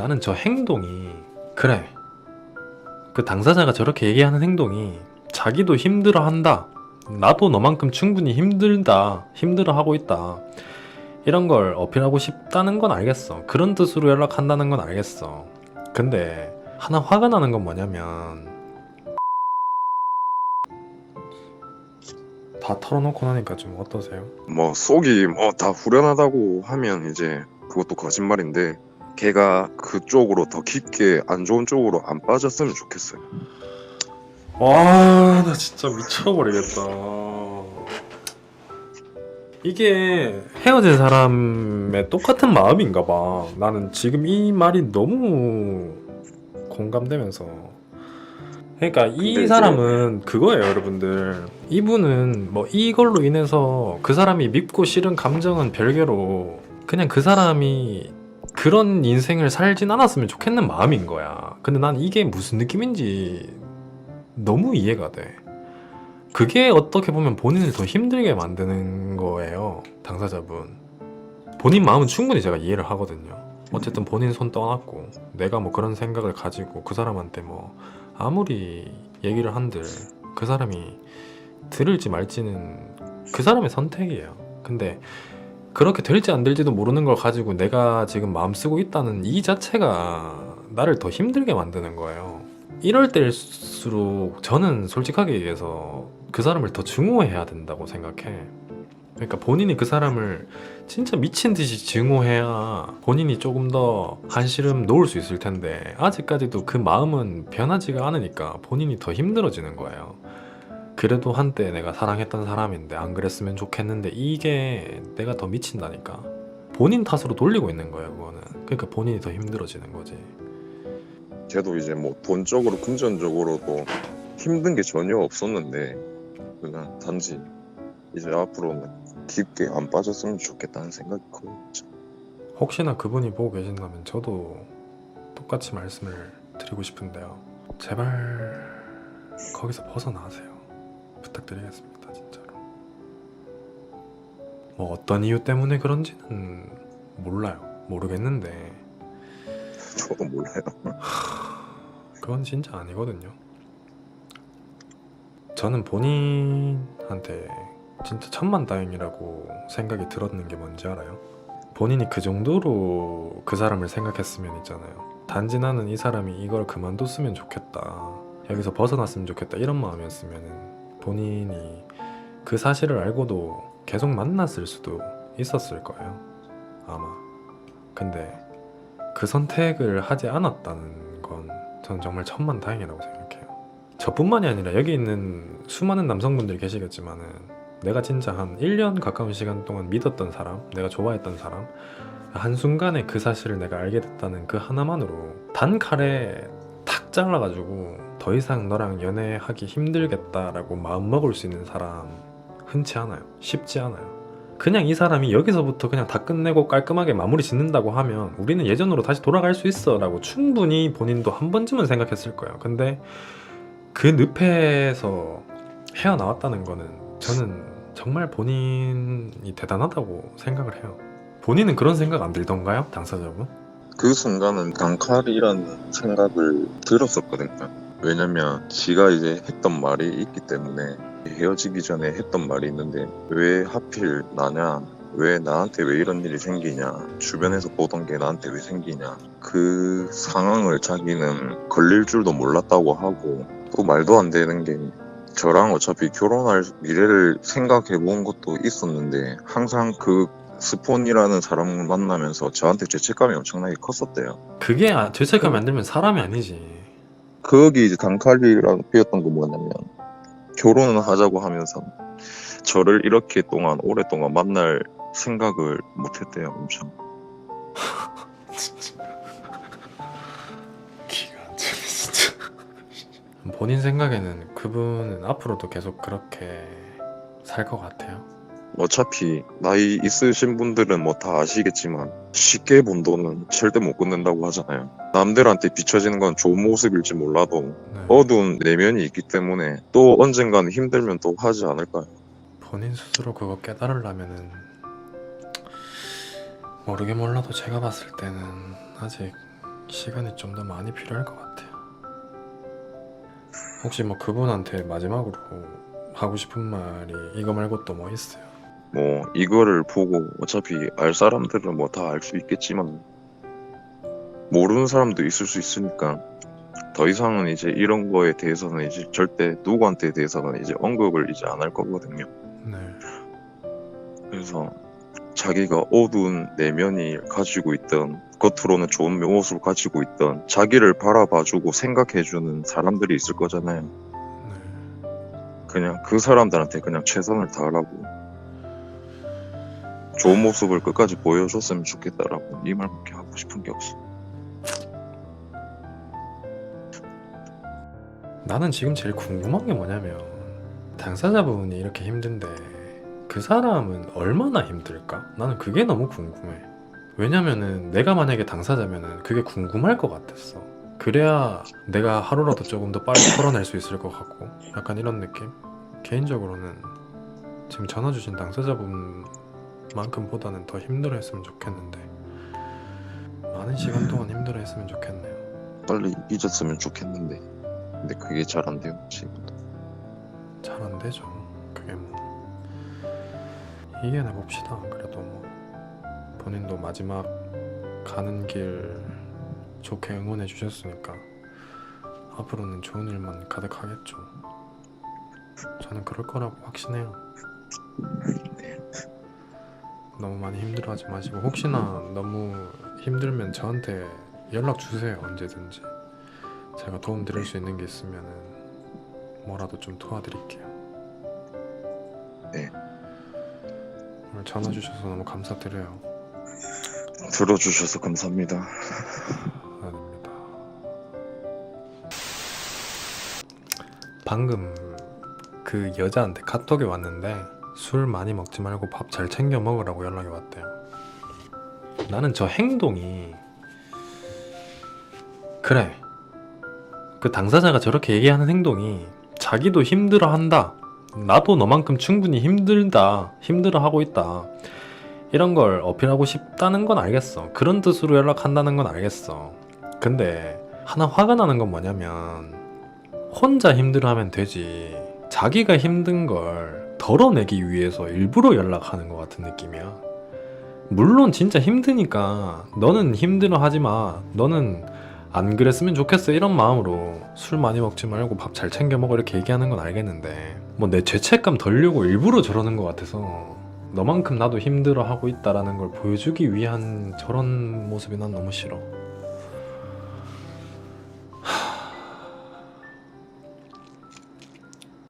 나는 저 행동이 그래. 그 당사자가 저렇게 얘기하는 행동이 자기도 힘들어 한다. 나도 너만큼 충분히 힘들다 힘들어 하고 있다. 이런 걸 어필하고 싶다는 건 알겠어. 그런 뜻으로 연락한다는 건 알겠어. 근데 하나 화가 나는 건 뭐냐면 다 털어놓고 나니까 좀 어떠세요? 뭐 속이 뭐 다 후련하다고 하면 이제 그것도 거짓말인데 걔가 그쪽으로 더 깊게 안 좋은 쪽으로 안 빠졌으면 좋겠어요. 와, 나 진짜 미쳐버리겠다. 이게 헤어진 사람의 똑같은 마음인가 봐. 나는 지금 이 말이 너무 공감되면서. 그러니까 이 사람은 그거예요, 여러분들. 이분은 뭐 이걸로 인해서 그 사람이 밉고 싫은 감정은 별개로 그냥 그 사람이 그런 인생을 살진 않았으면 좋겠는 마음인 거야. 근데 난 이게 무슨 느낌인지 너무 이해가 돼. 그게 어떻게 보면 본인을 더 힘들게 만드는 거예요, 당사자분. 본인 마음은 충분히 제가 이해를 하거든요. 어쨌든 본인 손 떠났고, 내가 뭐 그런 생각을 가지고 그 사람한테 뭐 아무리 얘기를 한들 그 사람이 들을지 말지는 그 사람의 선택이에요. 근데 그렇게 될지 안 될지도 모르는 걸 가지고 내가 지금 마음 쓰고 있다는 이 자체가 나를 더 힘들게 만드는 거예요. 이럴 때일수록 저는 솔직하게 얘기해서 그 사람을 더 증오해야 된다고 생각해. 그러니까 본인이 그 사람을 진짜 미친 듯이 증오해야 본인이 조금 더 한시름 놓을 수 있을 텐데 아직까지도 그 마음은 변하지가 않으니까 본인이 더 힘들어지는 거예요. 그래도 한때 내가 사랑했던 사람인데 안 그랬으면 좋겠는데 이게 내가 더 미친다니까. 본인 탓으로 돌리고 있는 거예요, 그거는. 그러니까 본인이 더 힘들어지는 거지. 걔도 이제 뭐 돈적으로 금전적으로도 힘든 게 전혀 없었는데 그냥 단지 이제 앞으로는 깊게 안 빠졌으면 좋겠다는 생각이 커요. 혹시나 그분이 보고 계신다면 저도 똑같이 말씀을 드리고 싶은데요. 제발 거기서 벗어나세요. 부탁드리겠습니다, 진짜로. 뭐 어떤 이유 때문에 그런지는 몰라요. 모르겠는데 저도 몰라요. 그건 진짜 아니거든요. 저는 본인한테 진짜 천만다행이라고 생각이 들었는 게 뭔지 알아요? 본인이 그 정도로 그 사람을 생각했으면 있잖아요. 단지 나는 이 사람이 이걸 그만뒀으면 좋겠다. 여기서 벗어났으면 좋겠다. 이런 마음이었으면 본인이 그 사실을 알고도 계속 만났을 수도 있었을 거예요. 아마. 근데 그 선택을 하지 않았다는 건 저는 정말 천만 다행이라고 생각해요. 저뿐만이 아니라 여기 있는 수많은 남성분들이 계시겠지만은 내가 진짜 한 1년 가까운 시간 동안 믿었던 사람, 내가 좋아했던 사람, 한순간에 그 사실을 내가 알게 됐다는 그 하나만으로 단 칼에 탁 잘라가지고 더 이상 너랑 연애하기 힘들겠다라고 마음먹을 수 있는 사람 흔치 않아요. 쉽지 않아요. 그냥 이 사람이 여기서부터 그냥 다 끝내고 깔끔하게 마무리 짓는다고 하면 우리는 예전으로 다시 돌아갈 수 있어 라고 충분히 본인도 한 번쯤은 생각했을 거예요. 근데 그 늪에서 헤어나왔다는 거는 저는 정말 본인이 대단하다고 생각을 해요. 본인은 그런 생각 안 들던가요? 당사자분? 그 순간은 단칼이라는 생각을 들었었거든요. 왜냐면 지가 이제 했던 말이 있기 때문에 헤어지기 전에 했던 말이 있는데 왜 하필 나냐 왜 나한테 왜 이런 일이 생기냐 주변에서 보던 게 나한테 왜 생기냐 그 상황을 자기는 걸릴 줄도 몰랐다고 하고 또 말도 안 되는 게 저랑 어차피 결혼할 미래를 생각해 본 것도 있었는데 항상 그 스폰이라는 사람을 만나면서 저한테 죄책감이 엄청나게 컸었대요. 그게 아, 죄책감이 안 들면 사람이 아니지. 거기 이제 단칼리랑 피었던 거 뭐냐면 결혼을 하자고 하면서 저를 이렇게 동안 오랫동안 만날 생각을 못했대요 엄청 기가 안 차네 진짜. 본인 생각에는 그분은 앞으로도 계속 그렇게 살 것 같아요. 어차피 나이 있으신 분들은 뭐 다 아시겠지만 쉽게 본 돈은 절대 못 끊는다고 하잖아요 남들한테 비춰지는 건 좋은 모습일지 몰라도 네. 어두운 내면이 있기 때문에 또 언젠가는 힘들면 또 하지 않을까요 본인 스스로 그거 깨달으려면은 모르게 몰라도 제가 봤을 때는 아직 시간이 좀 더 많이 필요할 것 같아요. 혹시 뭐 그분한테 마지막으로 하고 싶은 말이 이거 말고 또 뭐 있어요? 뭐 이거를 보고 어차피 알 사람들은 뭐 다 알 수 있겠지만 모르는 사람도 있을 수 있으니까 더 이상은 이제 이런 거에 대해서는 이제 절대 누구한테 대해서는 이제 언급을 이제 안 할 거거든요. 네. 그래서 자기가 어두운 내면이 가지고 있던 겉으로는 좋은 모습을 가지고 있던 자기를 바라봐주고 생각해주는 사람들이 있을 거잖아요. 네. 그냥 그 사람들한테 그냥 최선을 다하라고 좋은 모습을 끝까지 보여줬으면 좋겠다라고 이 말밖에 하고 싶은 게 없어. 나는 지금 제일 궁금한 게 뭐냐면 당사자분이 이렇게 힘든데 그 사람은 얼마나 힘들까? 나는 그게 너무 궁금해. 왜냐면은 내가 만약에 당사자면은 그게 궁금할 것 같았어. 그래야 내가 하루라도 조금 더 빨리 털어낼 수 있을 것 같고 약간 이런 느낌? 개인적으로는 지금 전화 주신 당사자분 만큼보다는 더 힘들어 했으면 좋겠는데 많은 시간 동안 힘들어 했으면 좋겠네요. 빨리 잊었으면 좋겠는데 근데 그게 잘 안 돼요 지금도. 잘 안 되죠. 그게 뭐 이겨내 봅시다. 그래도 뭐 본인도 마지막 가는 길 좋게 응원해 주셨으니까 앞으로는 좋은 일만 가득하겠죠. 저는 그럴 거라고 확신해요. 너무 많이 힘들어하지 마시고 혹시나 너무 힘들면 저한테 연락 주세요 언제든지 제가 도움 드릴 수 있는 게 있으면은 뭐라도 좀 도와드릴게요. 네. 오늘 전화 주셔서 너무 감사드려요. 들어주셔서 감사합니다. 아닙니다. 방금 그 여자한테 카톡이 왔는데 술 많이 먹지 말고 밥 잘 챙겨 먹으라고 연락이 왔대요. 나는 저 행동이 그래. 그 당사자가 저렇게 얘기하는 행동이 자기도 힘들어 한다. 나도 너만큼 충분히 힘들다. 힘들어 하고 있다. 이런 걸 어필하고 싶다는 건 알겠어. 그런 뜻으로 연락한다는 건 알겠어. 근데 하나 화가 나는 건 뭐냐면 혼자 힘들어 하면 되지. 자기가 힘든 걸 덜어내기 위해서 일부러 연락하는 것 같은 느낌이야. 물론 진짜 힘드니까 너는 힘들어 하지 마. 너는 안 그랬으면 좋겠어 이런 마음으로 술 많이 먹지 말고 밥 잘 챙겨 먹어 이렇게 얘기하는 건 알겠는데 뭐 내 죄책감 덜려고 일부러 저러는 것 같아서 너만큼 나도 힘들어 하고 있다라는 걸 보여주기 위한 저런 모습이 난 너무 싫어.